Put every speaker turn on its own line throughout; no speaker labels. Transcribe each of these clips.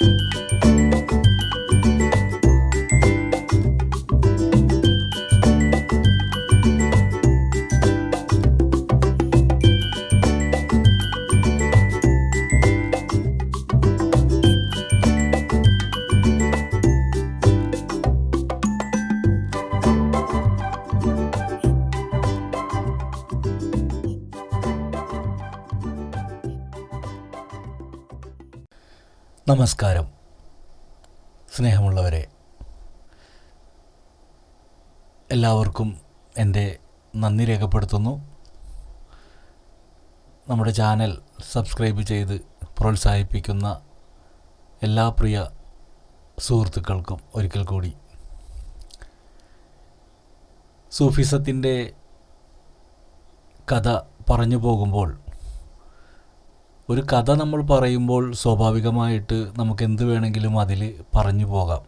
you. നമസ്കാരം. സ്നേഹമുള്ളവരെ എല്ലാവർക്കും എന്റെ നന്ദി രേഖപ്പെടുത്തുന്നു. നമ്മുടെ ചാനൽ സബ്സ്ക്രൈബ് ചെയ്ത് പ്രോത്സാഹിപ്പിക്കുന്ന എല്ലാ പ്രിയ സുഹൃത്തുക്കൾക്കും ഒരിക്കൽ കൂടി സൂഫിസത്തിന്റെ കഥ പറഞ്ഞു പോകുമ്പോൾ ഒരു കഥ നമ്മൾ പറയുമ്പോൾ സ്വാഭാവികമായിട്ട് നമുക്ക് എന്ത് വേണമെങ്കിലും അതിൽ പറഞ്ഞു പോകാം.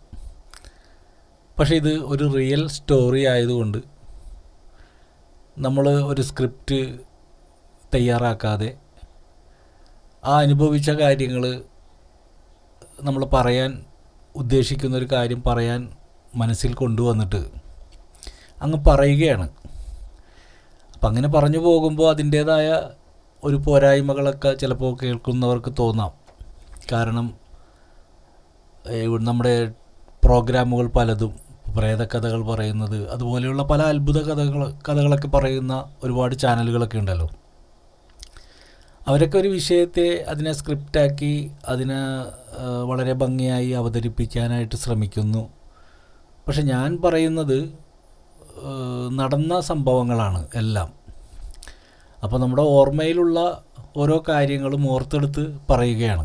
പക്ഷേ ഇത് ഒരു റിയൽ സ്റ്റോറി ആയതുകൊണ്ട് നമ്മൾ ഒരു സ്ക്രിപ്റ്റ് തയ്യാറാക്കാതെ ആ അനുഭവിച്ച കാര്യങ്ങൾ നമ്മൾ പറയാൻ ഉദ്ദേശിക്കുന്നൊരു കാര്യം പറയാൻ മനസ്സിൽ കൊണ്ടുവന്നിട്ട് അങ്ങ് പറയുകയാണ്. അപ്പം അങ്ങനെ പറഞ്ഞു പോകുമ്പോൾ അതിന്റേതായ ഒരു പോരായ്മകളൊക്കെ ചിലപ്പോൾ കേൾക്കുന്നവർക്ക് തോന്നാം. കാരണം നമ്മുടെ പ്രോഗ്രാമുകൾ പലതും പ്രേതകഥകൾ പറയുന്നത് അതുപോലെയുള്ള പല അത്ഭുത കഥകൾ കഥകളൊക്കെ പറയുന്ന ഒരുപാട് ചാനലുകളൊക്കെ ഉണ്ടല്ലോ. അവരൊക്കെ ഒരു വിഷയത്തെ അതിനെ സ്ക്രിപ്റ്റാക്കി അതിനെ വളരെ ഭംഗിയായി അവതരിപ്പിക്കാനായിട്ട് ശ്രമിക്കുന്നു. പക്ഷെ ഞാൻ പറയുന്നത് നടന്ന സംഭവങ്ങളാണ് എല്ലാം. അപ്പോൾ നമ്മുടെ ഓർമ്മയിലുള്ള ഓരോ കാര്യങ്ങളും ഓർത്തെടുത്ത് പറയുകയാണ്.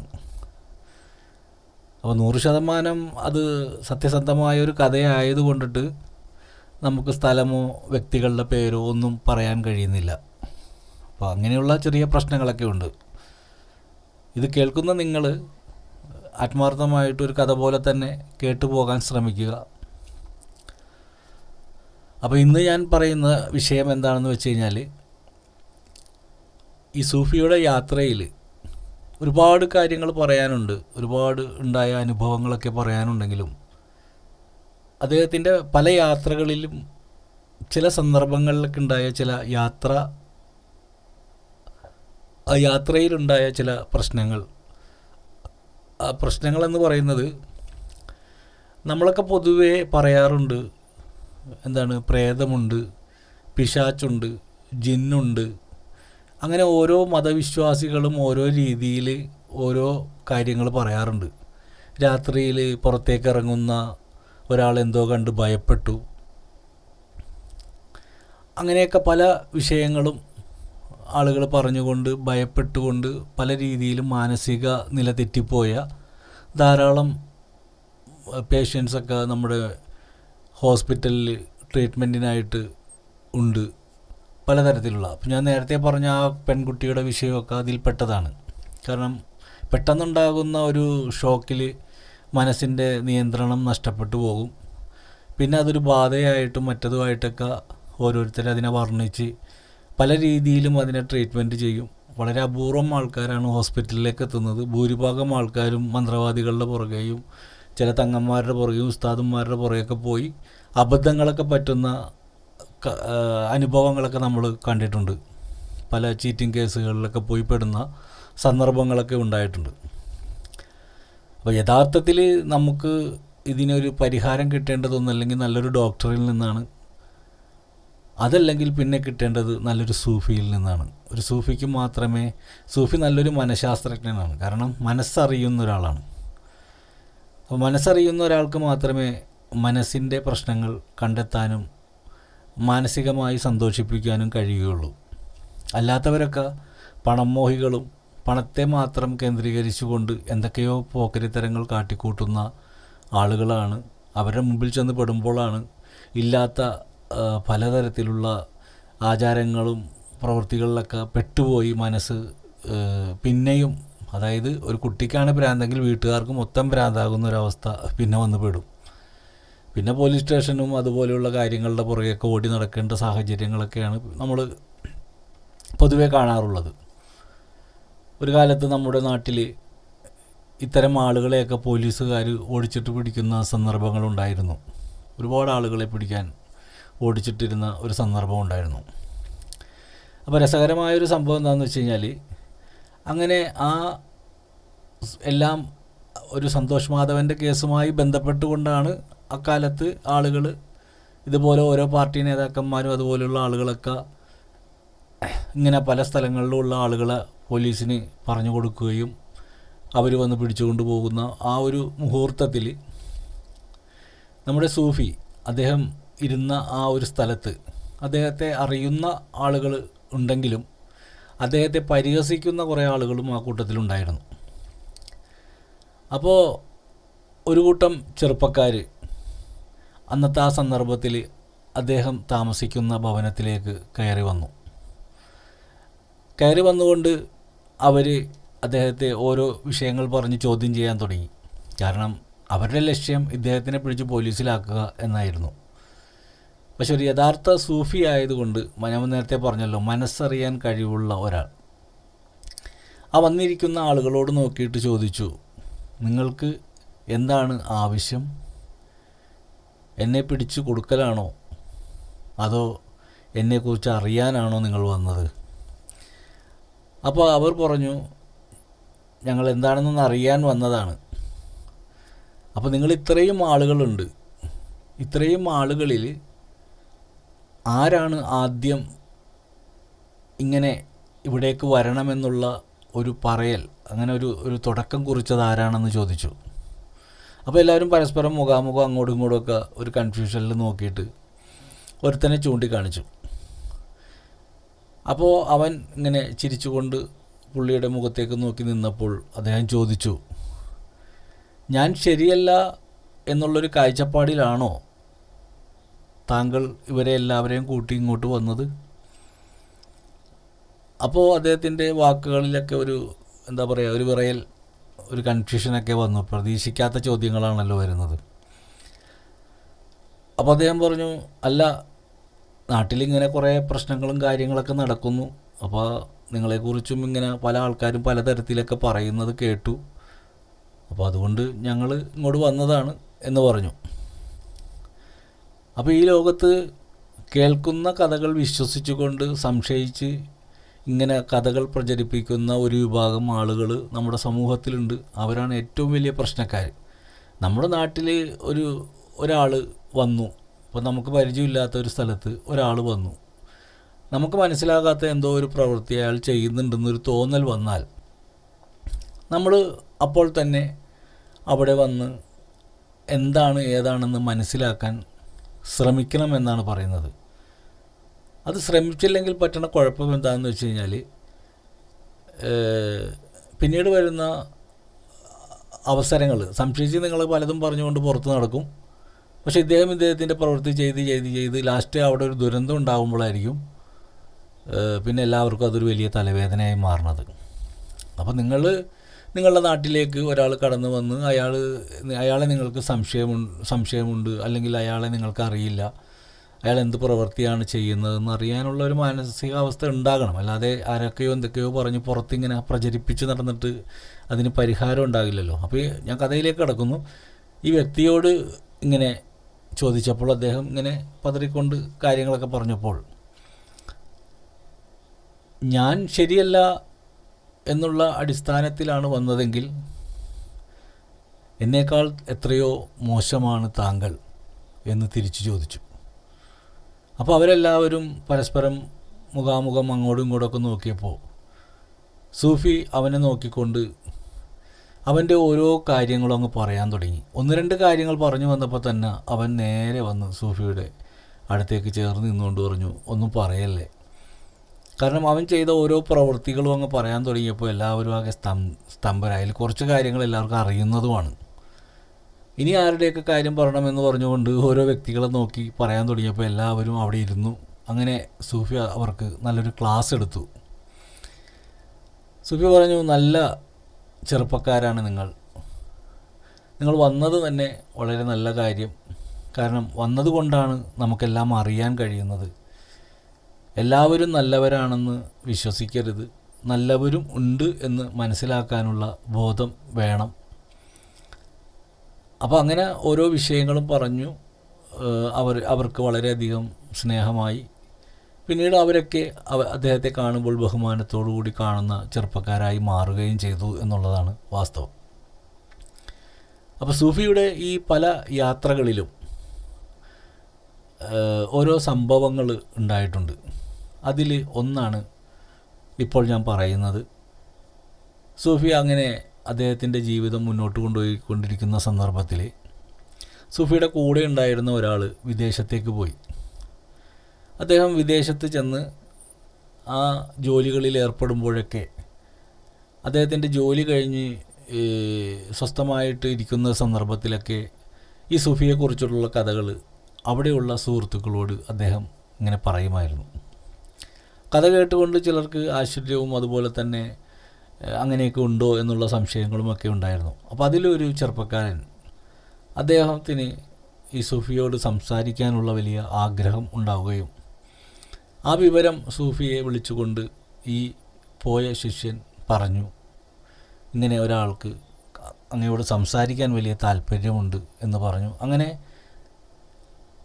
അപ്പോൾ നൂറ് ശതമാനം അത് സത്യസന്ധമായ ഒരു കഥയായത് കൊണ്ടിട്ട് നമുക്ക് സ്ഥലമോ വ്യക്തികളുടെ പേരോ ഒന്നും പറയാൻ കഴിയുന്നില്ല. അപ്പോൾ അങ്ങനെയുള്ള ചെറിയ പ്രശ്നങ്ങളൊക്കെ ഉണ്ട്. ഇത് കേൾക്കുന്ന നിങ്ങൾ ആത്മാർത്ഥമായിട്ടൊരു കഥ പോലെ തന്നെ കേട്ടു പോകാൻ ശ്രമിക്കുക. അപ്പോൾ ഇന്ന് ഞാൻ പറയുന്ന വിഷയം എന്താണെന്ന് വെച്ച് കഴിഞ്ഞാൽ ഈ സൂഫിയുടെ യാത്രയിൽ ഒരുപാട് കാര്യങ്ങൾ പറയാനുണ്ട്. ഒരുപാട് ഉണ്ടായ അനുഭവങ്ങളൊക്കെ പറയാനുണ്ടെങ്കിലും അദ്ദേഹത്തിന്റെ പല യാത്രകളിലും ചില സന്ദർഭങ്ങളിലൊക്കെ ഉണ്ടായ ചില യാത്ര ആ യാത്രയിലുണ്ടായ ചില പ്രശ്നങ്ങൾ. ആ പ്രശ്നങ്ങളെന്ന് പറയുന്നത് നമ്മളൊക്കെ പൊതുവേ പറയാറുണ്ട്. എന്താണ്? പ്രേതമുണ്ട് പിശാച്ചുണ്ട് ജിന്നുണ്ട് അങ്ങനെ ഓരോ മതവിശ്വാസികളും ഓരോ രീതിയിൽ ഓരോ കാര്യങ്ങൾ പറയാറുണ്ട്. രാത്രിയിൽ പുറത്തേക്ക് ഇറങ്ങുന്ന ഒരാൾ എന്തോ കണ്ട് ഭയപ്പെട്ടു. അങ്ങനെയൊക്കെ പല വിഷയങ്ങളും ആളുകൾ പറഞ്ഞുകൊണ്ട് ഭയപ്പെട്ടുകൊണ്ട് പല രീതിയിലും മാനസിക നില തെറ്റിപ്പോയ ധാരാളം പേഷ്യൻസൊക്കെ നമ്മുടെ ഹോസ്പിറ്റലിൽ ട്രീറ്റ്മെന്റിനായിട്ട് ഉണ്ട്. പലതരത്തിലുള്ള. അപ്പം ഞാൻ നേരത്തെ പറഞ്ഞ ആ പെൺകുട്ടിയുടെ വിഷയമൊക്കെ അതിൽപ്പെട്ടതാണ് കാരണം പെട്ടെന്നുണ്ടാകുന്ന ഒരു ഷോക്കിൽ മനസ്സിന്റെ നിയന്ത്രണം നഷ്ടപ്പെട്ടു പോകും. പിന്നെ അതൊരു ബാധയായിട്ടും മറ്റതുമായിട്ടൊക്കെ ഓരോരുത്തർ അതിനെ വർണിച്ച് പല രീതിയിലും അതിനെ ട്രീറ്റ്മെന്റ് ചെയ്യും. വളരെ അപൂർവം ആൾക്കാരാണ് ഹോസ്പിറ്റലിലേക്ക് എത്തുന്നത്. ഭൂരിഭാഗം ആൾക്കാരും മന്ത്രവാദികളുടെ പുറകെയും ചില തങ്ങന്മാരുടെ പുറകെയും ഉസ്താദന്മാരുടെ പുറകെയൊക്കെ പോയി അബദ്ധങ്ങളൊക്കെ പറ്റുന്ന അനുഭവങ്ങളൊക്കെ നമ്മൾ കണ്ടിട്ടുണ്ട്. പല ചീറ്റിംഗ് കേസുകളിലൊക്കെ പോയി പെടുന്ന സന്ദർഭങ്ങളൊക്കെ ഉണ്ടായിട്ടുണ്ട്. അപ്പോൾ യഥാർത്ഥത്തിൽ നമുക്ക് ഇതിനൊരു പരിഹാരം കിട്ടേണ്ടതൊന്നല്ലെങ്കിൽ നല്ലൊരു ഡോക്ടറിൽ നിന്നാണ്. അതല്ലെങ്കിൽ പിന്നെ കിട്ടേണ്ടത് നല്ലൊരു സൂഫിയിൽ നിന്നാണ്. ഒരു സൂഫിക്ക് മാത്രമേ സൂഫി നല്ലൊരു മനഃശാസ്ത്രജ്ഞനാണ്. കാരണം മനസ്സറിയുന്ന ഒരാളാണ്. അപ്പോൾ മനസ്സറിയുന്ന ഒരാൾക്ക് മാത്രമേ മനസ്സിന്റെ പ്രശ്നങ്ങൾ കണ്ടെത്താനും മാനസികമായി സന്തോഷിപ്പിക്കാനും കഴിയുകയുള്ളൂ. അല്ലാത്തവരൊക്കെ പണമോഹികളും പണത്തെ മാത്രം കേന്ദ്രീകരിച്ചുകൊണ്ട് എന്തൊക്കെയോ പോക്കരിത്തരങ്ങൾ കാട്ടിക്കൂട്ടുന്ന ആളുകളാണ്. അവരുടെ മുമ്പിൽ ചെന്ന് പെടുമ്പോഴാണ് ഇല്ലാത്ത പലതരത്തിലുള്ള ആചാരങ്ങളും പ്രവൃത്തികളിലൊക്കെ പെട്ടുപോയി മനസ്സ് പിന്നെയും അതായത് ഒരു കുട്ടിക്കാണ് ഭ്രാന്തെങ്കിൽ വീട്ടുകാർക്ക് മൊത്തം ഭ്രാന്താകുന്ന ഒരവസ്ഥ പിന്നെ വന്ന് പെടും. പിന്നെ പോലീസ് സ്റ്റേഷനും അതുപോലെയുള്ള കാര്യങ്ങളുടെ പുറകെയൊക്കെ ഓടി നടക്കേണ്ട സാഹചര്യങ്ങളൊക്കെയാണ് നമ്മൾ പൊതുവേ കാണാറുള്ളത്. ഒരു കാലത്ത് നമ്മുടെ നാട്ടിൽ ഇത്തരം ആളുകളെയൊക്കെ പോലീസുകാർ ഓടിച്ചിട്ട് പിടിക്കുന്ന സന്ദർഭങ്ങളുണ്ടായിരുന്നു ഒരുപാട് ആളുകളെ പിടിക്കാൻ ഓടിച്ചിട്ടിരുന്ന ഒരു സന്ദർഭം ഉണ്ടായിരുന്നു. അപ്പോൾ രസകരമായൊരു സംഭവം എന്താണെന്ന് വെച്ച് കഴിഞ്ഞാൽ അങ്ങനെ ആ എല്ലാം ഒരു സന്തോഷ് മാധവന്റെ കേസുമായി ബന്ധപ്പെട്ടുകൊണ്ടാണ് അക്കാലത്ത് ആളുകൾ ഇതുപോലെ ഓരോ പാർട്ടി നേതാക്കന്മാരും അതുപോലെയുള്ള ആളുകളൊക്കെ ഇങ്ങനെ പല സ്ഥലങ്ങളിലുള്ള ആളുകളെ പോലീസിന് പറഞ്ഞു കൊടുക്കുകയും അവർ വന്ന് പിടിച്ചുകൊണ്ട് പോകുന്ന ആ ഒരു മുഹൂർത്തത്തിൽ നമ്മുടെ സൂഫി അദ്ദേഹം ഇരുന്ന ആ ഒരു സ്ഥലത്ത് അദ്ദേഹത്തെ അറിയുന്ന ആളുകൾ ഉണ്ടെങ്കിലും അദ്ദേഹത്തെ പരിഹസിക്കുന്ന കുറേ ആളുകളും ആ കൂട്ടത്തിലുണ്ടായിരുന്നു. അപ്പോൾ ഒരു കൂട്ടം ചെറുപ്പക്കാർ അന്നത്തെ ആ സന്ദർഭത്തിൽ അദ്ദേഹം താമസിക്കുന്ന ഭവനത്തിലേക്ക് കയറി വന്നു. കയറി വന്നുകൊണ്ട് അവർ അദ്ദേഹത്തെ ഓരോ വിഷയങ്ങൾ പറഞ്ഞ് ചോദ്യം ചെയ്യാൻ തുടങ്ങി. കാരണം അവരുടെ ലക്ഷ്യം ഇദ്ദേഹത്തിനെ പിടിച്ച് പോലീസിലാക്കുക എന്നായിരുന്നു. പക്ഷെ ഒരു യഥാർത്ഥ സൂഫി ആയതുകൊണ്ട് ഞാൻ നേരത്തെ പറഞ്ഞല്ലോ മനസ്സറിയാൻ കഴിവുള്ള ഒരാൾ. ആ വന്നിരിക്കുന്ന ആളുകളോട് നോക്കിയിട്ട് ചോദിച്ചു നിങ്ങൾക്ക് എന്താണ് ആവശ്യം? എന്നെ പിടിച്ചു കൊടുക്കലാണോ? അതോ എന്നെക്കുറിച്ച് അറിയാനാണോ നിങ്ങൾ വന്നത്? അപ്പോൾ അവർ പറഞ്ഞു ഞങ്ങൾ എന്താണെന്നൊന്ന് അറിയാൻ വന്നതാണ്. അപ്പോൾ നിങ്ങൾ ഇത്രയും ആളുകളുണ്ട്. ഇത്രയും ആളുകളിൽ ആരാണ് ആദ്യം ഇങ്ങനെ ഇവിടേക്ക് വരണമെന്നുള്ള ഒരു പറയൽ അങ്ങനെ ഒരു ഒരു തുടക്കം കുറിച്ചത് ആരാണെന്ന് ചോദിച്ചു? അപ്പോൾ എല്ലാവരും പരസ്പരം മുഖാമുഖം അങ്ങോട്ടും ഇങ്ങോട്ടും ഒക്കെ ഒരു കൺഫ്യൂഷനിൽ നോക്കിയിട്ട് ഒരുത്തനെ ചൂണ്ടിക്കാണിച്ചു. അപ്പോൾ അവൻ ഇങ്ങനെ ചിരിച്ചുകൊണ്ട് പുള്ളിയുടെ മുഖത്തേക്ക് നോക്കി നിന്നപ്പോൾ അദ്ദേഹം ചോദിച്ചു ഞാൻ ശരിയല്ല എന്നുള്ളൊരു കാഴ്ചപ്പാടിലാണോ താങ്കൾ ഇവരെ എല്ലാവരെയും കൂട്ടി ഇങ്ങോട്ട് വന്നത്? അപ്പോൾ അദ്ദേഹത്തിന്റെ വാക്കുകളിലൊക്കെ ഒരു എന്താ പറയുക ഒരു വിറയൽ ഒരു കൺഫ്യൂഷനൊക്കെ വന്നു. പ്രതീക്ഷിക്കാത്ത ചോദ്യങ്ങളാണല്ലോ വരുന്നത്. അപ്പോൾ അദ്ദേഹം പറഞ്ഞു അല്ല നാട്ടിലിങ്ങനെ കുറേ പ്രശ്നങ്ങളും കാര്യങ്ങളൊക്കെ നടക്കുന്നു. അപ്പോൾ നിങ്ങളെക്കുറിച്ചും ഇങ്ങനെ പല ആൾക്കാരും പലതരത്തിലൊക്കെ പറയുന്നത് കേട്ടു. അപ്പോൾ അതുകൊണ്ട് ഞങ്ങൾ ഇങ്ങോട്ട് വന്നതാണ് എന്ന് പറഞ്ഞു. അപ്പോൾ ഈ ലോകത്ത് കേൾക്കുന്ന കഥകൾ വിശ്വസിച്ചുകൊണ്ട് സംശയിച്ച് ഇങ്ങനെ കഥകൾ പ്രചരിപ്പിക്കുന്ന ഒരു വിഭാഗം ആളുകൾ നമ്മുടെ സമൂഹത്തിലുണ്ട്. അവരാണ് ഏറ്റവും വലിയ പ്രശ്നക്കാർ നമ്മുടെ നാട്ടിൽ ഒരു ഒരാൾ വന്നു. ഇപ്പോൾ നമുക്ക് പരിചയമില്ലാത്ത ഒരു സ്ഥലത്ത് ഒരാൾ വന്നു. നമുക്ക് മനസ്സിലാകാത്ത എന്തോ ഒരു പ്രവൃത്തി അയാൾ ചെയ്യുന്നുണ്ടെന്നൊരു തോന്നൽ വന്നാൽ നമ്മൾ അപ്പോൾ തന്നെ അവിടെ വന്ന് എന്താണ് ഏതാണെന്ന് മനസ്സിലാക്കാൻ ശ്രമിക്കണം എന്നാണ് പറയുന്നത്. അത് ശ്രമിച്ചില്ലെങ്കിൽ പറ്റണ കുഴപ്പം എന്താണെന്ന് വെച്ച് കഴിഞ്ഞാൽ പിന്നീട് വരുന്ന അവസരങ്ങൾ സംശയിച്ച് നിങ്ങൾ പലതും പറഞ്ഞുകൊണ്ട് പുറത്ത് നടക്കും. പക്ഷേ ഇദ്ദേഹം ഇദ്ദേഹത്തിന്റെ പ്രവൃത്തി ചെയ്ത് ചെയ്ത് ചെയ്ത് ലാസ്റ്റ് അവിടെ ഒരു ദുരന്തം ഉണ്ടാകുമ്പോഴായിരിക്കും പിന്നെ എല്ലാവർക്കും അതൊരു വലിയ തലവേദനയായി മാറണത്. അപ്പോൾ നിങ്ങൾ നിങ്ങളുടെ നാട്ടിലേക്ക് ഒരാൾ കടന്നു വന്ന് അയാൾ അയാളെ നിങ്ങൾക്ക് സംശയമുണ്ട് സംശയമുണ്ട് അല്ലെങ്കിൽ അയാളെ നിങ്ങൾക്ക് അറിയില്ല അയാൾ എന്ത് പ്രവൃത്തിയാണ് ചെയ്യുന്നതെന്ന് അറിയാനുള്ള ഒരു മാനസികാവസ്ഥ ഉണ്ടാകണം. അല്ലാതെ ആരൊക്കെയോ എന്തൊക്കെയോ പറഞ്ഞ് പുറത്തിങ്ങനെ പ്രചരിപ്പിച്ച് നടന്നിട്ട് അതിന് പരിഹാരം ഉണ്ടാകില്ലല്ലോ. അപ്പോൾ ഞാൻ കഥയിലേക്ക് കിടക്കുന്നു. ഈ വ്യക്തിയോട് ഇങ്ങനെ ചോദിച്ചപ്പോൾ അദ്ദേഹം ഇങ്ങനെ പതറിക്കൊണ്ട് കാര്യങ്ങളൊക്കെ പറഞ്ഞപ്പോൾ ഞാൻ ശരിയല്ല എന്നുള്ള അടിസ്ഥാനത്തിലാണ് വന്നതെങ്കിൽ എന്നേക്കാൾ എത്രയോ മോശമാണ് താങ്കൾ എന്ന് തിരിച്ചു ചോദിച്ചു. അപ്പോൾ അവരെല്ലാവരും പരസ്പരം മുഖാമുഖം അങ്ങോട്ടും ഇങ്ങോട്ടൊക്കെ നോക്കിയപ്പോൾ സൂഫി അവനെ നോക്കിക്കൊണ്ട് അവന്റെ ഓരോ കാര്യങ്ങളും അങ്ങ് പറയാൻ തുടങ്ങി. ഒന്ന് രണ്ട് കാര്യങ്ങൾ പറഞ്ഞു വന്നപ്പോൾ തന്നെ അവൻ നേരെ വന്ന് സൂഫിയുടെ അടുത്തേക്ക് ചേർന്ന് നിന്നുകൊണ്ട് പറഞ്ഞു ഒന്നും പറയല്ലേ? കാരണം അവൻ ചെയ്ത ഓരോ പ്രവൃത്തികളും അങ്ങ് പറയാൻ തുടങ്ങിയപ്പോൾ എല്ലാവരും ആകെ സ്തം സ്തംഭരായി. കുറച്ച് കാര്യങ്ങൾ എല്ലാവർക്കും അറിയുന്നതുമാണ്. ഇനി ആരുടെയൊക്കെ കാര്യം പറയണമെന്ന് പറഞ്ഞുകൊണ്ട് ഓരോ വ്യക്തികളെ നോക്കി പറയാൻ തുടങ്ങിയപ്പോൾ എല്ലാവരും അവിടെ ഇരുന്നു. അങ്ങനെ സൂഫി അവർക്ക് നല്ലൊരു ക്ലാസ് എടുത്തു. സൂഫി പറഞ്ഞു നല്ല ചെറുപ്പക്കാരാണ് നിങ്ങൾ. നിങ്ങൾ വന്നത് തന്നെ വളരെ നല്ല കാര്യം. കാരണം വന്നതുകൊണ്ടാണ് നമുക്കെല്ലാം അറിയാൻ കഴിയുന്നത്. എല്ലാവരും നല്ലവരാണെന്ന് വിശ്വസിക്കരുത്. നല്ലവരും ഉണ്ട് എന്ന് മനസ്സിലാക്കാനുള്ള ബോധം വേണം. അപ്പോൾ അങ്ങനെ ഓരോ വിഷയങ്ങളും പറഞ്ഞു അവർ അവർക്ക് വളരെയധികം സ്നേഹമായി. പിന്നീട് അവരൊക്കെ അവ അദ്ദേഹത്തെ കാണുമ്പോൾ ബഹുമാനത്തോടു കൂടി കാണുന്ന ചെറുപ്പക്കാരായി മാറുകയും ചെയ്തു എന്നുള്ളതാണ് വാസ്തവം. അപ്പോൾ സൂഫിയുടെ ഈ പല യാത്രകളിലും ഓരോ സംഭവങ്ങൾ ഉണ്ടായിട്ടുണ്ട്. അതിൽ ഒന്നാണ് ഇപ്പോൾ ഞാൻ പറയുന്നത്. സൂഫി അങ്ങനെ അദ്ദേഹത്തിന്റെ ജീവിതം മുന്നോട്ട് കൊണ്ടുപോയിക്കൊണ്ടിരിക്കുന്ന സന്ദർഭത്തിൽ സുഫിയുടെ കൂടെ ഉണ്ടായിരുന്ന ഒരാൾ വിദേശത്തേക്ക് പോയി. അദ്ദേഹം വിദേശത്ത് ചെന്ന് ആ ജോലികളിൽ ഏർപ്പെടുമ്പോഴൊക്കെ അദ്ദേഹത്തിന്റെ ജോലി കഴിഞ്ഞ് സ്വസ്ഥമായിട്ട് ഇരിക്കുന്ന സന്ദർഭത്തിലൊക്കെ ഈ സുഫിയെക്കുറിച്ചുള്ള കഥകൾ അവിടെയുള്ള സുഹൃത്തുക്കളോട് അദ്ദേഹം ഇങ്ങനെ പറയുമായിരുന്നു. കഥ കേട്ടുകൊണ്ട് ചിലർക്ക് ആശ്ചര്യവും അതുപോലെ തന്നെ അങ്ങനെയൊക്കെ ഉണ്ടോ എന്നുള്ള സംശയങ്ങളുമൊക്കെ ഉണ്ടായിരുന്നു. അപ്പോൾ അതിലൊരു ചെറുപ്പക്കാരൻ അദ്ദേഹത്തിന് ഈ സൂഫിയോട് സംസാരിക്കാനുള്ള വലിയ ആഗ്രഹം ഉണ്ടാവുകയും ആ വിവരം സൂഫിയെ വിളിച്ചുകൊണ്ട് ഈ പോയ ശിഷ്യൻ പറഞ്ഞു ഇങ്ങനെ ഒരാൾക്ക് അങ്ങയോട് സംസാരിക്കാൻ വലിയ താല്പര്യമുണ്ട് എന്ന് പറഞ്ഞു. അങ്ങനെ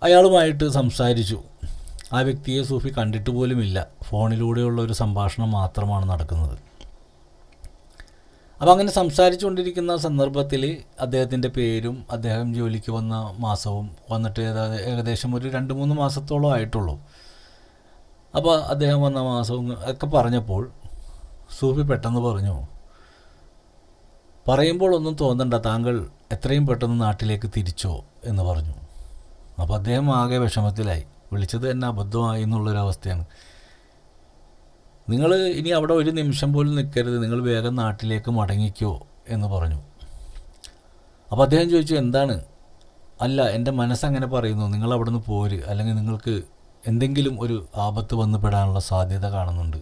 അയാളുമായിട്ട് സംസാരിച്ചു. ആ വ്യക്തിയെ സൂഫി കണ്ടിട്ട് പോലുമില്ല. ഫോണിലൂടെയുള്ള ഒരു സംഭാഷണം മാത്രമാണ് നടക്കുന്നത്. അപ്പോൾ അങ്ങനെ സംസാരിച്ചുകൊണ്ടിരിക്കുന്ന സന്ദർഭത്തിൽ അദ്ദേഹത്തിന്റെ പേരും അദ്ദേഹം ജോലിക്ക് വന്ന മാസവും വന്നിട്ട് ഏകദേശം ഒരു രണ്ട് മൂന്ന് മാസത്തോളം ആയിട്ടുള്ളൂ. അപ്പോൾ അദ്ദേഹം വന്ന മാസവും ഒക്കെ പറഞ്ഞപ്പോൾ സൂഫി പെട്ടെന്ന് പറഞ്ഞു പറയുമ്പോൾ ഒന്നും തോന്നണ്ട താങ്കൾ എത്രയും പെട്ടെന്ന് നാട്ടിലേക്ക് തിരിച്ചോ എന്ന് പറഞ്ഞു. അപ്പോൾ അദ്ദേഹം ആകെ വിഷമത്തിലായി. വിളിച്ചത് തന്നെ അബദ്ധമായി എന്നുള്ളൊരവസ്ഥയാണ്. നിങ്ങൾ ഇനി അവിടെ ഒരു നിമിഷം പോലും നിൽക്കരുത്. നിങ്ങൾ വേഗം നാട്ടിലേക്ക് മടങ്ങിക്കോ എന്ന് പറഞ്ഞു. അപ്പോൾ അദ്ദേഹം ചോദിച്ചു എന്താണ്? അല്ല എന്റെ മനസ്സങ്ങനെ പറയുന്നു നിങ്ങൾ അവിടെ നിന്ന് പോര്. അല്ലെങ്കിൽ നിങ്ങൾക്ക് എന്തെങ്കിലും ഒരു ആപത്ത് വന്നു പെടാനുള്ള സാധ്യത കാണുന്നുണ്ട്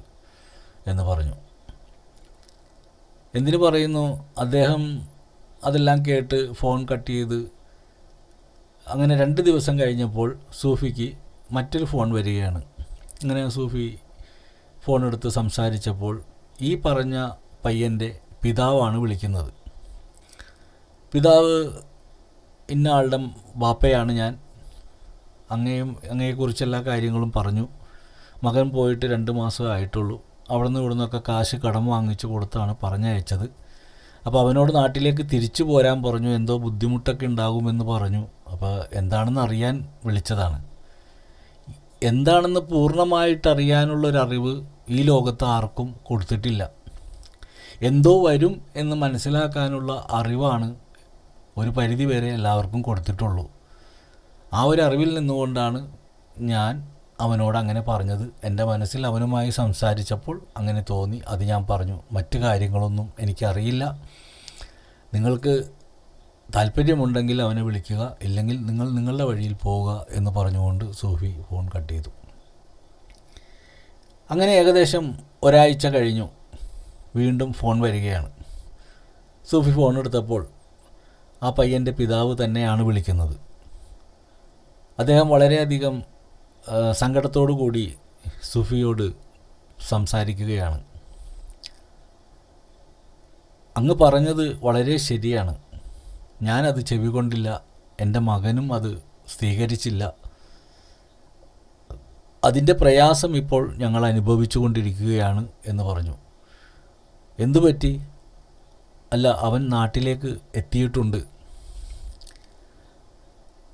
എന്ന് പറഞ്ഞു. എന്തിനു പറയുന്നു അദ്ദേഹം അതെല്ലാം കേട്ട് ഫോൺ കട്ട് ചെയ്ത് അങ്ങനെ രണ്ട് ദിവസം കഴിഞ്ഞപ്പോൾ സൂഫിക്ക് മറ്റൊരു ഫോൺ വരികയാണ്. അങ്ങനെ സൂഫി? ഫോൺ എടുത്ത് സംസാരിച്ചപ്പോൾ ഈ പറഞ്ഞ പയ്യന്റെ പിതാവാണ് വിളിക്കുന്നത്. പിതാവ് ഇന്ന ആളുടെ ബാപ്പയാണ് ഞാൻ. അങ്ങയും അങ്ങയെക്കുറിച്ച് എല്ലാ കാര്യങ്ങളും പറഞ്ഞു. മകൻ പോയിട്ട് രണ്ട് മാസമേ ആയിട്ടുള്ളൂ. അവിടെ നിന്ന് ഇവിടെ നിന്നൊക്കെ കാശ് കടം വാങ്ങിച്ചു കൊടുത്താണ് പറഞ്ഞയച്ചത്. അപ്പോൾ അവനോട് നാട്ടിലേക്ക് തിരിച്ചു പോരാൻ പറഞ്ഞു. എന്തോ ബുദ്ധിമുട്ടൊക്കെ ഉണ്ടാകുമെന്ന് പറഞ്ഞു. അപ്പോൾ എന്താണെന്ന് അറിയാൻ വിളിച്ചതാണ്. എന്താണെന്ന് പൂർണമായിട്ട് അറിയാനുള്ളൊരറിവ് ഈ ലോകത്ത് ആർക്കും കൊടുത്തിട്ടില്ല. എന്തോ വരും എന്ന് മനസ്സിലാക്കാനുള്ള അറിവാണ് ഒരു പരിധി വരെ എല്ലാവർക്കും കൊടുത്തിട്ടുള്ളൂ. ആ ഒരു അറിവിൽ നിന്നുകൊണ്ടാണ് ഞാൻ അവനോട് അങ്ങനെ പറഞ്ഞത്. എന്റെ മനസ്സിൽ അവനുമായി സംസാരിച്ചപ്പോൾ അങ്ങനെ തോന്നി. അത് ഞാൻ പറഞ്ഞു. മറ്റു കാര്യങ്ങളൊന്നും എനിക്കറിയില്ല. നിങ്ങൾക്ക് താല്പര്യമുണ്ടെങ്കിൽ അവനെ വിളിക്കുക. ഇല്ലെങ്കിൽ നിങ്ങൾ നിങ്ങളുടെ വഴിയിൽ പോവുക എന്ന് പറഞ്ഞുകൊണ്ട് സൂഫി ഫോൺ കട്ട് ചെയ്തു. അങ്ങനെ ഏകദേശം ഒരാഴ്ച കഴിഞ്ഞു. വീണ്ടും ഫോൺ വരികയാണ്. സൂഫി ഫോൺ എടുത്തപ്പോൾ ആ പയ്യന്റെ പിതാവ് തന്നെയാണ് വിളിക്കുന്നത്. അദ്ദേഹം വളരെയധികം സങ്കടത്തോടു കൂടി സൂഫിയോട് സംസാരിക്കുകയാണ്. അങ്ങ് പറഞ്ഞത് വളരെ ശരിയാണ്. ഞാനത് ചെവികൊണ്ടില്ല എന്റെ മകനും അത് സ്വീകരിച്ചില്ല. അതിന്റെ പ്രയാസം ഇപ്പോൾ ഞങ്ങൾ അനുഭവിച്ചു കൊണ്ടിരിക്കുകയാണ് എന്ന് പറഞ്ഞു. എന്തു പറ്റി? അല്ല അവൻ നാട്ടിലേക്ക് എത്തിയിട്ടുണ്ട്.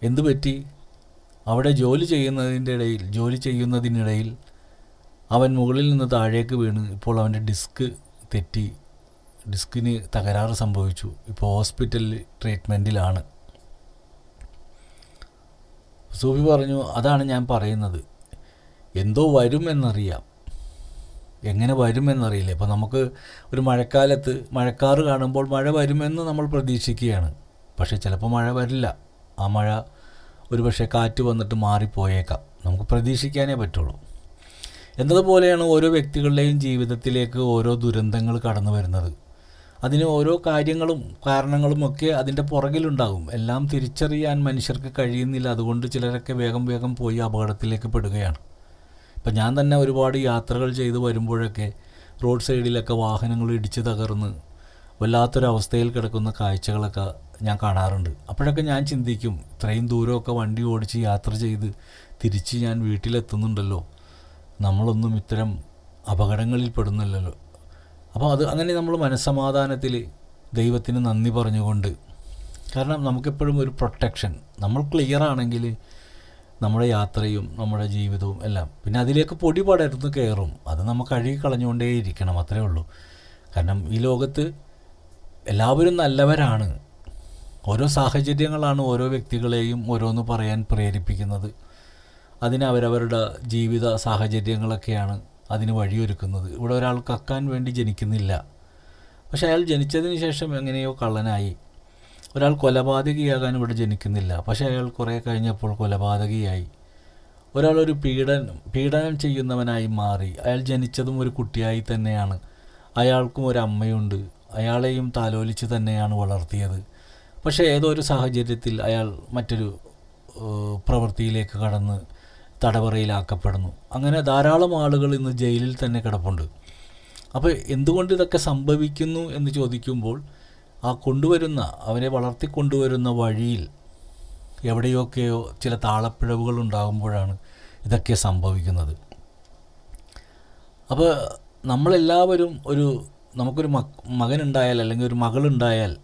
എന്തു പറ്റി? അവിടെ ജോലി ചെയ്യുന്നതിന്റെ ഇടയിൽ ജോലി ചെയ്യുന്നതിനിടയിൽ അവൻ മുകളിൽ നിന്ന് താഴേക്ക് വീണ്. ഇപ്പോൾ അവന്റെ ഡിസ്ക് തെറ്റി. ഡിസ്കിന് തകരാറ് സംഭവിച്ചു. ഇപ്പോൾ ഹോസ്പിറ്റലിൽ ട്രീറ്റ്മെന്റിലാണ്. സൂഫി പറഞ്ഞു അതാണ് ഞാൻ പറയുന്നത്. എന്തോ വരുമെന്നറിയാം. എങ്ങനെ വരുമെന്നറിയില്ല. ഇപ്പോൾ നമുക്ക് ഒരു മഴക്കാലത്ത് മഴക്കാറ് കാണുമ്പോൾ മഴ വരുമെന്ന് നമ്മൾ പ്രതീക്ഷിക്കുകയാണ്. പക്ഷേ ചിലപ്പോൾ മഴ വരില്ല. ആ മഴ ഒരു പക്ഷേ കാറ്റ് വന്നിട്ട് മാറിപ്പോയേക്കാം. നമുക്ക് പ്രതീക്ഷിക്കാനേ പറ്റുള്ളൂ. എന്നതുപോലെയാണ് ഓരോ വ്യക്തികളുടെയും ജീവിതത്തിലേക്ക് ഓരോ ദുരന്തങ്ങൾ കടന്നു വരുന്നത്. അതിന് ഓരോ കാര്യങ്ങളും കാരണങ്ങളും ഒക്കെ അതിന്റെ പുറകിലുണ്ടാകും. എല്ലാം തിരിച്ചറിയാൻ മനുഷ്യർക്ക് കഴിയുന്നില്ല. അതുകൊണ്ട് ചിലരൊക്കെ വേഗം വേഗം പോയി അപകടത്തിലേക്ക് പെടുകയാണ്. ഇപ്പം ഞാൻ തന്നെ ഒരുപാട് യാത്രകൾ ചെയ്ത് വരുമ്പോഴൊക്കെ റോഡ് സൈഡിലൊക്കെ വാഹനങ്ങൾ ഇടിച്ച് തകർന്ന് വല്ലാത്തൊരവസ്ഥയിൽ കിടക്കുന്ന കാഴ്ചകളൊക്കെ ഞാൻ കാണാറുണ്ട്. അപ്പോഴൊക്കെ ഞാൻ ചിന്തിക്കും ഇത്രയും ദൂരമൊക്കെ വണ്ടി ഓടിച്ച് യാത്ര ചെയ്ത് തിരിച്ച് ഞാൻ വീട്ടിലെത്തുന്നുണ്ടല്ലോ. നമ്മളൊന്നും ഇത്തരം അപകടങ്ങളിൽ പെടുന്നില്ലല്ലോ. അപ്പോൾ അത് അങ്ങനെ നമ്മൾ മനസ്സമാധാനത്തിൽ ദൈവത്തിന് നന്ദി പറഞ്ഞുകൊണ്ട് കാരണം നമുക്കെപ്പോഴും ഒരു പ്രൊട്ടക്ഷൻ. നമ്മൾ ക്ലിയർ ആണെങ്കിൽ നമ്മുടെ യാത്രയും നമ്മുടെ ജീവിതവും എല്ലാം. പിന്നെ അതിലേക്ക് പൊടി കയറും. അത് നമുക്ക് കഴുകി കളഞ്ഞുകൊണ്ടേയിരിക്കണം അത്രേ ഉള്ളൂ. കാരണം ഈ ലോകത്ത് എല്ലാവരും നല്ലവരാണ്. ഓരോ സാഹചര്യങ്ങളാണ് ഓരോ വ്യക്തികളെയും ഓരോന്ന് പറയാൻ പ്രേരിപ്പിക്കുന്നത്. അതിന് അവരവരുടെ ജീവിത സാഹചര്യങ്ങളൊക്കെയാണ് അതിന് വഴിയൊരുക്കുന്നത്. ഇവിടെ ഒരാൾ കക്കാൻ വേണ്ടി ജനിക്കുന്നില്ല. പക്ഷെ അയാൾ ജനിച്ചതിന് ശേഷം എങ്ങനെയോ കള്ളനായി. ഒരാൾ കൊലപാതകിയാകാൻ ഇവിടെ ജനിക്കുന്നില്ല. പക്ഷേ അയാൾ കുറേ കഴിഞ്ഞപ്പോൾ കൊലപാതകിയായി. ഒരാൾ ഒരു പീഡനം പീഡനം ചെയ്യുന്നവനായി മാറി. അയാൾ ജനിച്ചതും ഒരു കുട്ടിയായി തന്നെയാണ്. അയാൾക്കും ഒരു അമ്മയുണ്ട്. അയാളെയും താലോലിച്ച് തന്നെയാണ് വളർത്തിയത്. പക്ഷേ ഏതോ ഒരു സാഹചര്യത്തിൽ അയാൾ മറ്റൊരു പ്രവൃത്തിയിലേക്ക് കടന്ന് തടവറയിലാക്കപ്പെടുന്നു. അങ്ങനെ ധാരാളം ആളുകൾ ഇന്ന് ജയിലിൽ തന്നെ കിടപ്പുണ്ട്. അപ്പോൾ എന്തുകൊണ്ട് ഇതൊക്കെ സംഭവിക്കുന്നു എന്ന് ചോദിക്കുമ്പോൾ ആ കൊണ്ടുവരുന്ന അവനെ വളർത്തിക്കൊണ്ടുവരുന്ന വഴിയിൽ എവിടെയൊക്കെയോ ചില താളപ്പിഴവുകൾ ഉണ്ടാകുമ്പോഴാണ് ഇതൊക്കെ സംഭവിക്കുന്നത്. അപ്പോൾ നമ്മളെല്ലാവരും ഒരു നമുക്കൊരു മക് മകനുണ്ടായാൽ അല്ലെങ്കിൽ ഒരു മകളുണ്ടായാൽ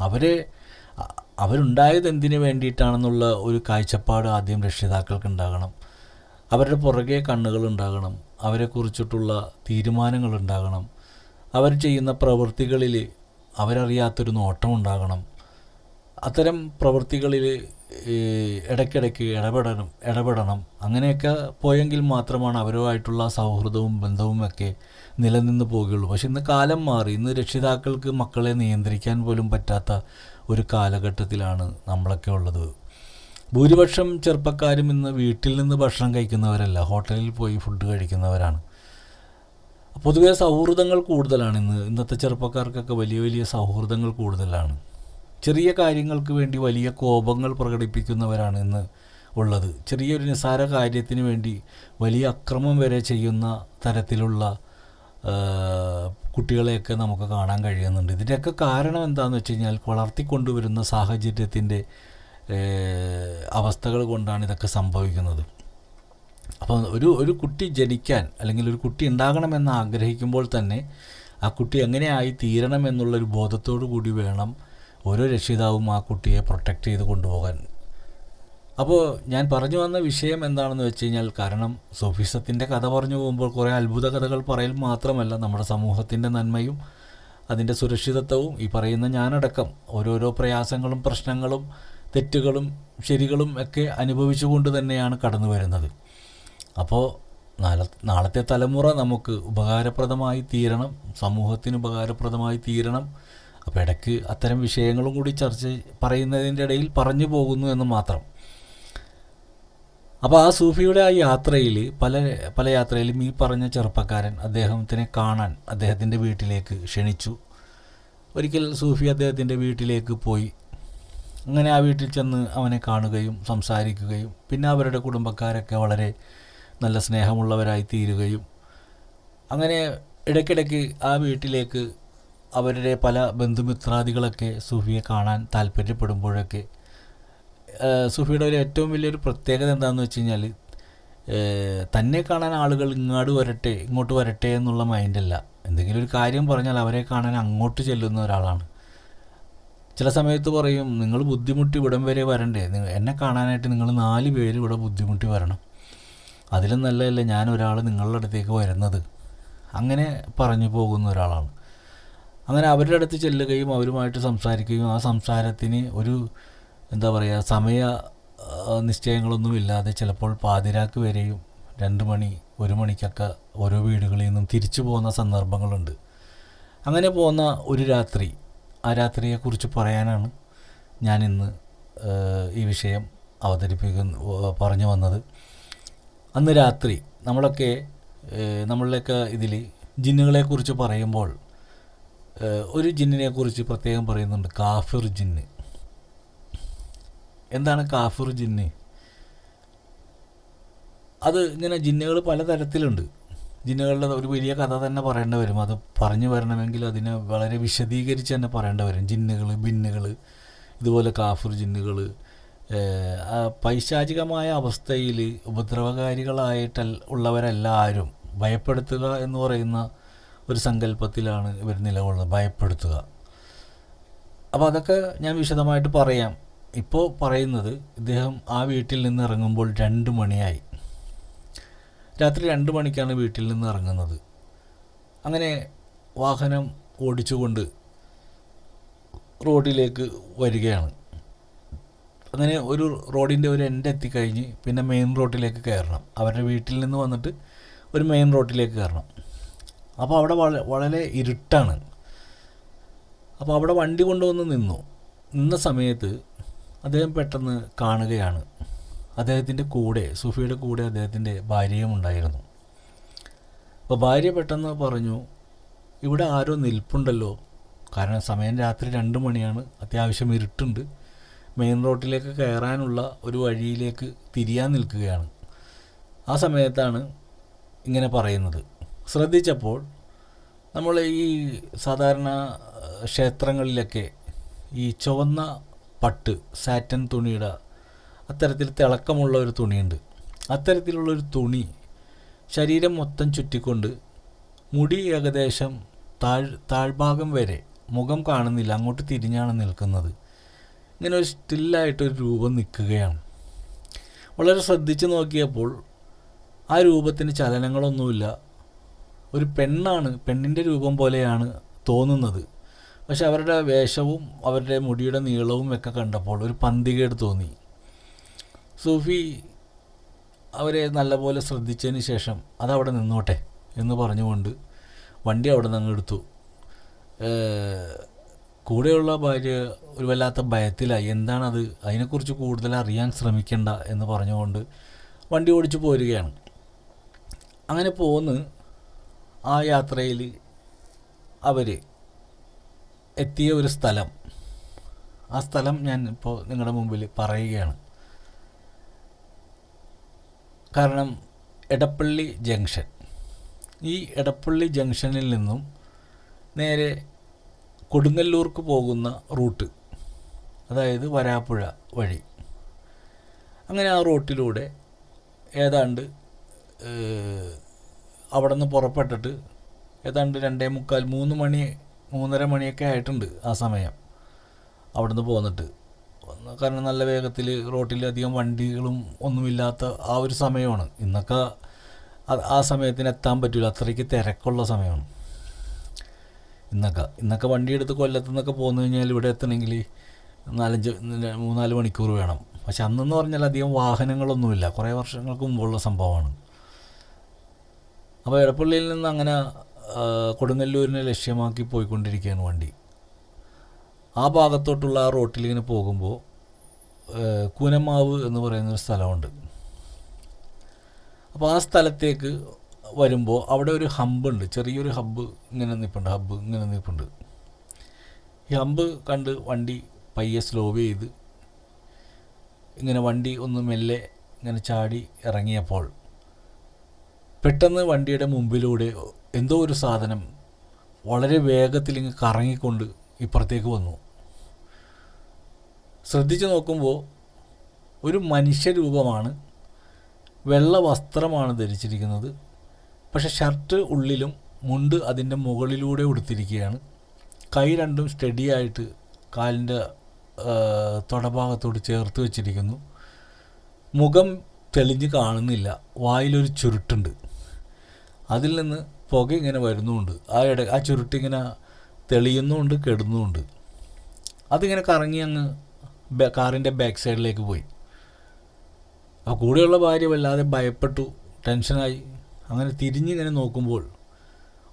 അവരെ അവരുണ്ടായത് എന്തിനു വേണ്ടിയിട്ടാണെന്നുള്ള ഒരു കാഴ്ചപ്പാട് ആദ്യം രക്ഷിതാക്കൾക്ക് ഉണ്ടാകണം. അവരുടെ പുറകെ കണ്ണുകൾ ഉണ്ടാകണം. അവരെക്കുറിച്ചിട്ടുള്ള തീരുമാനങ്ങൾ ഉണ്ടാകണം. അവർ ചെയ്യുന്ന പ്രവൃത്തികളിൽ അവരറിയാത്തൊരു നോട്ടം ഉണ്ടാകണം. അത്തരം പ്രവൃത്തികളിൽ ഇടയ്ക്കിടയ്ക്ക് ഇടപെടണം ഇടപെടണം. അങ്ങനെയൊക്കെ പോയെങ്കിൽ മാത്രമാണ് അവരുമായിട്ടുള്ള സൗഹൃദവും ബന്ധവും ഒക്കെ നിലനിന്ന് പോകുകയുള്ളൂ. പക്ഷെ ഇന്ന് കാലം മാറി. ഇന്ന് രക്ഷിതാക്കൾക്ക് മക്കളെ നിയന്ത്രിക്കാൻ പോലും പറ്റാത്ത ഒരു കാലഘട്ടത്തിലാണ് നമ്മളൊക്കെ ഉള്ളത്. ഭൂരിപക്ഷം ചെറുപ്പക്കാരും ഇന്ന് വീട്ടിൽ നിന്ന് ഭക്ഷണം കഴിക്കുന്നവരല്ല. ഹോട്ടലിൽ പോയി ഫുഡ് കഴിക്കുന്നവരാണ്. പൊതുവെ സൗഹൃദങ്ങൾ കൂടുതലാണ് ഇന്ന്. ഇന്നത്തെ ചെറുപ്പക്കാർക്കൊക്കെ വലിയ വലിയ സൗഹൃദങ്ങൾ കൂടുതലാണ്. ചെറിയ കാര്യങ്ങൾക്ക് വേണ്ടി വലിയ കോപങ്ങൾ പ്രകടിപ്പിക്കുന്നവരാണ് ഇന്ന് ഉള്ളത്. ചെറിയൊരു നിസ്സാര കാര്യത്തിന് വേണ്ടി വലിയ അക്രമം വരെ ചെയ്യുന്ന തരത്തിലുള്ള കുട്ടികളെയൊക്കെ നമുക്ക് കാണാൻ കഴിയുന്നുണ്ട്. ഇതിന്റെയൊക്കെ കാരണം എന്താണെന്ന് വെച്ച് കഴിഞ്ഞാൽ വളർത്തിക്കൊണ്ടുവരുന്ന സാഹചര്യത്തിന്റെ അവസ്ഥകൾ കൊണ്ടാണ് ഇതൊക്കെ സംഭവിക്കുന്നത്. അപ്പോൾ ഒരു ഒരു കുട്ടി ജനിക്കാൻ അല്ലെങ്കിൽ ഒരു കുട്ടി ഉണ്ടാകണമെന്ന് ആഗ്രഹിക്കുമ്പോൾ തന്നെ ആ കുട്ടി എങ്ങനെയായി തീരണം എന്നുള്ളൊരു ബോധത്തോടു കൂടി വേണം ഓരോ രക്ഷിതാവും ആ കുട്ടിയെ പ്രൊട്ടക്റ്റ് ചെയ്ത് കൊണ്ടുപോകാൻ. അപ്പോൾ ഞാൻ പറഞ്ഞു വന്ന വിഷയം എന്താണെന്ന് വെച്ച് കഴിഞ്ഞാൽ കാരണം സോഫിസത്തിന്റെ കഥ പറഞ്ഞു പോകുമ്പോൾ കുറേ അത്ഭുത കഥകൾ പറയൽ മാത്രമല്ല നമ്മുടെ സമൂഹത്തിന്റെ നന്മയും അതിന്റെ സുരക്ഷിതത്വവും ഈ പറയുന്ന ഞാനടക്കം ഓരോരോ പ്രയാസങ്ങളും പ്രശ്നങ്ങളും തെറ്റുകളും ശരികളും ഒക്കെ അനുഭവിച്ചുകൊണ്ട് തന്നെയാണ് കടന്നു വരുന്നത്. അപ്പോൾ നാളെ നാളത്തെ തലമുറ നമുക്ക് ഉപകാരപ്രദമായി തീരണം സമൂഹത്തിന് ഉപകാരപ്രദമായി തീരണം. അപ്പോൾ ഇടയ്ക്ക് അത്തരം വിഷയങ്ങളും കൂടി ചർച്ച പറയുന്നതിന്റെ ഇടയിൽ പറഞ്ഞു പോകുന്നു എന്ന് മാത്രം. അപ്പോൾ ആ സൂഫിയുടെ ആ യാത്രയിൽ പല പല യാത്രയിലും ഈ പറഞ്ഞ ചെറുപ്പക്കാരൻ അദ്ദേഹത്തിനെ കാണാൻ അദ്ദേഹത്തിന്റെ വീട്ടിലേക്ക് ക്ഷണിച്ചു. ഒരിക്കൽ സൂഫി അദ്ദേഹത്തിന്റെ വീട്ടിലേക്ക് പോയി. അങ്ങനെ ആ വീട്ടിൽ ചെന്ന് അവനെ കാണുകയും സംസാരിക്കുകയും പിന്നെ അവരുടെ കുടുംബക്കാരൊക്കെ വളരെ നല്ല സ്നേഹമുള്ളവരായി തീരുകയും അങ്ങനെ ഇടയ്ക്കിടയ്ക്ക് ആ വീട്ടിലേക്ക് അവരുടെ പല ബന്ധുമിത്രാദികളൊക്കെ സൂഫിയെ കാണാൻ താല്പര്യപ്പെടുമ്പോഴൊക്കെ സുഫിയുടെ ഒരു ഏറ്റവും വലിയൊരു പ്രത്യേകത എന്താണെന്ന് വെച്ച് കഴിഞ്ഞാൽ തന്നെ കാണാൻ ആളുകൾ ഇങ്ങോട്ട് വരട്ടെ ഇങ്ങോട്ട് വരട്ടെ എന്നുള്ള മൈൻഡല്ല. എന്തെങ്കിലും ഒരു കാര്യം പറഞ്ഞാൽ അവരെ കാണാൻ അങ്ങോട്ട് ചെല്ലുന്ന ഒരാളാണ്. ചില സമയത്ത് പറയും നിങ്ങൾ ബുദ്ധിമുട്ടി ഇവിടം വരെ വരണ്ടേ? എന്നെ കാണാനായിട്ട് നിങ്ങൾ നാല് പേര് ഇവിടെ ബുദ്ധിമുട്ടി വരണം. അതിലും നല്ലതല്ലേ ഞാൻ നിങ്ങളുടെ അടുത്തേക്ക് വരുന്നത്? അങ്ങനെ പറഞ്ഞു പോകുന്ന ഒരാളാണ്. അങ്ങനെ അവരുടെ അടുത്ത് ചെല്ലുകയും അവരുമായിട്ട് സംസാരിക്കുകയും ആ സംസാരത്തിന് ഒരു എന്താ പറയുക സമയ നിശ്ചയങ്ങളൊന്നും ഇല്ലാതെ ചിലപ്പോൾ പാതിരാക്ക് വരെയും രണ്ട് മണി ഒരു മണിക്കൊക്കെ ഓരോ വീടുകളിൽ നിന്നും തിരിച്ചു പോകുന്ന സന്ദർഭങ്ങളുണ്ട്. അങ്ങനെ പോകുന്ന ഒരു രാത്രി ആ രാത്രിയെക്കുറിച്ച് പറയാനാണ് ഞാനിന്ന് ഈ വിഷയം അവതരിപ്പിക്കുന്ന പറഞ്ഞു വന്നത്. അന്ന് രാത്രി നമ്മളൊക്കെ നമ്മളിലൊക്കെ ഇതിൽ ജിന്നുകളെക്കുറിച്ച് പറയുമ്പോൾ ഒരു ജിന്നിനെക്കുറിച്ച് പ്രത്യേകം പറയുന്നുണ്ട്. കാഫിർ ജിന്ന്. എന്താണ് കാഫിർ ജിന്ന്? അത് ഇങ്ങനെ ജിന്നുകൾ പലതരത്തിലുണ്ട്. ജിന്നുകളുടെ ഒരു വലിയ കഥ തന്നെ പറയേണ്ടി വരും. അത് പറഞ്ഞു വരണമെങ്കിൽ അതിനെ വളരെ വിശദീകരിച്ച് തന്നെ പറയേണ്ടി വരും. ജിന്നുകൾ ബിന്നുകൾ ഇതുപോലെ കാഫിർ ജിന്നുകൾ പൈശാചികമായ അവസ്ഥയിൽ ഉപദ്രവകാരികളായിട്ട് ഉള്ളവരെല്ലാവരും ഭയപ്പെടുത്തുക എന്ന് പറയുന്ന ഒരു സങ്കല്പത്തിലാണ് ഇവർ നിലകൊള്ളുന്നത്. ഭയപ്പെടുത്തുക. അപ്പോൾ അതൊക്കെ ഞാൻ വിശദമായിട്ട് പറയാം. ഇപ്പോൾ പറയുന്നത് ഇദ്ദേഹം ആ വീട്ടിൽ നിന്ന് ഇറങ്ങുമ്പോൾ രണ്ട് മണിയായി. രാത്രി രണ്ട് മണിക്കാണ് വീട്ടിൽ നിന്ന് ഇറങ്ങുന്നത്. അങ്ങനെ വാഹനം ഓടിച്ചുകൊണ്ട് റോഡിലേക്ക് വരികയാണ്. അങ്ങനെ ഒരു റോഡിന്റെ ഒരു എൻഡ് എത്തിക്കഴിഞ്ഞ് പിന്നെ മെയിൻ റോഡിലേക്ക് കയറണം. അവരുടെ വീട്ടിൽ നിന്ന് വന്നിട്ട് ഒരു മെയിൻ റോഡിലേക്ക് കയറണം. അപ്പോൾ അവിടെ വള വളരെ ഇരുട്ടാണ്. അപ്പോൾ അവിടെ വണ്ടി കൊണ്ടുവന്ന് നിന്നു. നിന്ന സമയത്ത് അദ്ദേഹം പെട്ടെന്ന് കാണുകയാണ്. അദ്ദേഹത്തിന്റെ കൂടെ സുഫിയുടെ കൂടെ അദ്ദേഹത്തിന്റെ ഭാര്യയും ഉണ്ടായിരുന്നു. അപ്പോൾ ഭാര്യ പെട്ടെന്ന് പറഞ്ഞു ഇവിടെ ആരോ നിൽപ്പുണ്ടല്ലോ. കാരണം സമയം രാത്രി രണ്ട് മണിയാണ്. അത്യാവശ്യം ഇരുട്ടുണ്ട്. മെയിൻ റോഡിലേക്ക് കയറാനുള്ള ഒരു വഴിയിലേക്ക് തിരിയാൻ നിൽക്കുകയാണ്. ആ സമയത്താണ് ഇങ്ങനെ പറയുന്നത്. ശ്രദ്ധിച്ചപ്പോൾ നമ്മൾ ഈ സാധാരണ ക്ഷേത്രങ്ങളിലൊക്കെ ഈ ചുവന്ന പട്ട് സാറ്റൻ തുണിയുടെ അത്തരത്തിൽ തിളക്കമുള്ള ഒരു തുണിയുണ്ട്. അത്തരത്തിലുള്ളൊരു തുണി ശരീരം മൊത്തം ചുറ്റിക്കൊണ്ട് മുടി ഏകദേശം താഴ് താഴ്ഭാഗം വരെ മുഖം കാണുന്നില്ല അങ്ങോട്ട് തിരിഞ്ഞാണ് നിൽക്കുന്നത്. ഇങ്ങനെ ഒരു സ്റ്റില്ലായിട്ടൊരു രൂപം നിൽക്കുകയാണ്. വളരെ ശ്രദ്ധിച്ച് നോക്കിയപ്പോൾ ആ രൂപത്തിന് ചലനങ്ങളൊന്നുമില്ല. ഒരു പെണ്ണാണ് പെണ്ണിന്റെ രൂപം പോലെയാണ് തോന്നുന്നത്. പക്ഷെ അവരുടെ വേഷവും അവരുടെ മുടിയുടെ നീളവും ഒക്കെ കണ്ടപ്പോൾ ഒരു പന്തികേട് തോന്നി. സൂഫി അവരെ നല്ലപോലെ ശ്രദ്ധിച്ചതിന് ശേഷം അതവിടെ നിന്നോട്ടെ എന്ന് പറഞ്ഞുകൊണ്ട് വണ്ടി അവിടെ നിന്ന് അങ്ങ് എടുത്തു. കൂടെയുള്ള ഭാര്യ ഒരു വല്ലാത്ത ഭയത്തിലായി. എന്താണത്? അതിനെക്കുറിച്ച് കൂടുതൽ അറിയാൻ ശ്രമിക്കണ്ട എന്ന് പറഞ്ഞുകൊണ്ട് വണ്ടി ഓടിച്ചു പോരുകയാണ്. അങ്ങനെ പോന്ന് ആ യാത്രയിൽ അവർ എത്തിയ ഒരു സ്ഥലം. ആ സ്ഥലം ഞാൻ ഇപ്പോൾ നിങ്ങളുടെ മുമ്പിൽ പറയുകയാണ്. കാരണം എടപ്പള്ളി ജംഗ്ഷൻ. ഈ എടപ്പള്ളി ജംഗ്ഷനിൽ നിന്നും നേരെ കൊടുങ്ങല്ലൂർക്ക് പോകുന്ന റൂട്ട് അതായത് വരാപ്പുഴ വഴി. അങ്ങനെ ആ റൂട്ടിലൂടെ ഏതാണ്ട് അവിടെ നിന്ന് പുറപ്പെട്ടിട്ട് ഏതാണ്ട് രണ്ടേ മുക്കാൽ മൂന്ന് മണി മൂന്നര മണിയൊക്കെ ആയിട്ടുണ്ട് ആ സമയം അവിടെ നിന്ന് പോന്നിട്ട് കാരണം നല്ല വേഗത്തിൽ റോട്ടിൽ അധികം വണ്ടികളും ഒന്നുമില്ലാത്ത ആ ഒരു സമയമാണ്. ഇന്നൊക്കെ ആ സമയത്തിന് എത്താൻ പറ്റില്ല അത്രയ്ക്ക് തിരക്കുള്ള സമയമാണ്. ഇന്നൊക്കെ ഇന്നൊക്കെ വണ്ടി എടുത്ത് കൊല്ലത്തു നിന്നൊക്കെ പോന്നു കഴിഞ്ഞാൽ ഇവിടെ എത്തണമെങ്കിൽ നാലഞ്ച് മൂന്നാൽ മണിക്കൂർ വേണം. പക്ഷെ അന്നെന്ന് പറഞ്ഞാൽ അധികം വാഹനങ്ങളൊന്നുമില്ല. കുറേ വർഷങ്ങൾക്ക് മുമ്പുള്ള സംഭവമാണ്. അപ്പോൾ എടപ്പള്ളിയിൽ നിന്ന് അങ്ങനെ കൊടുങ്ങല്ലൂരിനെ ലക്ഷ്യമാക്കി പോയിക്കൊണ്ടിരിക്കുകയാണ് വണ്ടി. ആ ഭാഗത്തോട്ടുള്ള ആ റോട്ടിൽ ഇങ്ങനെ പോകുമ്പോൾ കൂനമാവ് എന്ന് പറയുന്നൊരു സ്ഥലമുണ്ട്. അപ്പോൾ ആ സ്ഥലത്തേക്ക് വരുമ്പോൾ അവിടെ ഒരു ഹമ്പുണ്ട് ചെറിയൊരു ഹബ്ബ് ഇങ്ങനെ നിൽപ്പുണ്ട് ഹബ്ബ് ഇങ്ങനെ നിൽപ്പുണ്ട് ഈ ഹമ്പ് കണ്ട് വണ്ടി പയ്യെ സ്ലോ ചെയ്ത് ഇങ്ങനെ വണ്ടി ഒന്ന് മെല്ലെ ഇങ്ങനെ ചാടി ഇറങ്ങിയപ്പോൾ പെട്ടെന്ന് വണ്ടിയുടെ മുമ്പിലൂടെ എന്തോ ഒരു സാധനം വളരെ വേഗത്തിൽ ഇങ്ങ് കറങ്ങിക്കൊണ്ട് ഇപ്പുറത്തേക്ക് വന്നു. ശ്രദ്ധിച്ചു നോക്കുമ്പോൾ ഒരു മനുഷ്യരൂപമാണ് വെള്ള വസ്ത്രമാണ് ധരിച്ചിരിക്കുന്നത്. പക്ഷെ ഷർട്ട് ഉള്ളിലും മുണ്ട് അതിന്റെ മുകളിലൂടെ ഉടുത്തിരിക്കുകയാണ്. കൈ രണ്ടും സ്റ്റഡി ആയിട്ട് കാലിന്റെ തൊടഭാഗത്തോട് ചേർത്ത് വെച്ചിരിക്കുന്നു. മുഖം തെളിഞ്ഞ് കാണുന്നില്ല. വായിലൊരു ചുരുട്ടുണ്ട്. അതിൽ നിന്ന് പുക ഇങ്ങനെ വരുന്നുമുണ്ട് ആ ഇട ആ ചുരുട്ടിങ്ങനെ തെളിയുന്നുമുണ്ട് കെടുന്നുമുണ്ട് അതിങ്ങനെ കറങ്ങി അങ്ങ് കാറിന്റെ ബാക്ക് സൈഡിലേക്ക് പോയി. അപ്പോൾ കൂടെയുള്ള ഭാര്യ വല്ലാതെ ഭയപ്പെട്ടു ടെൻഷനായി അങ്ങനെ തിരിഞ്ഞിങ്ങനെ നോക്കുമ്പോൾ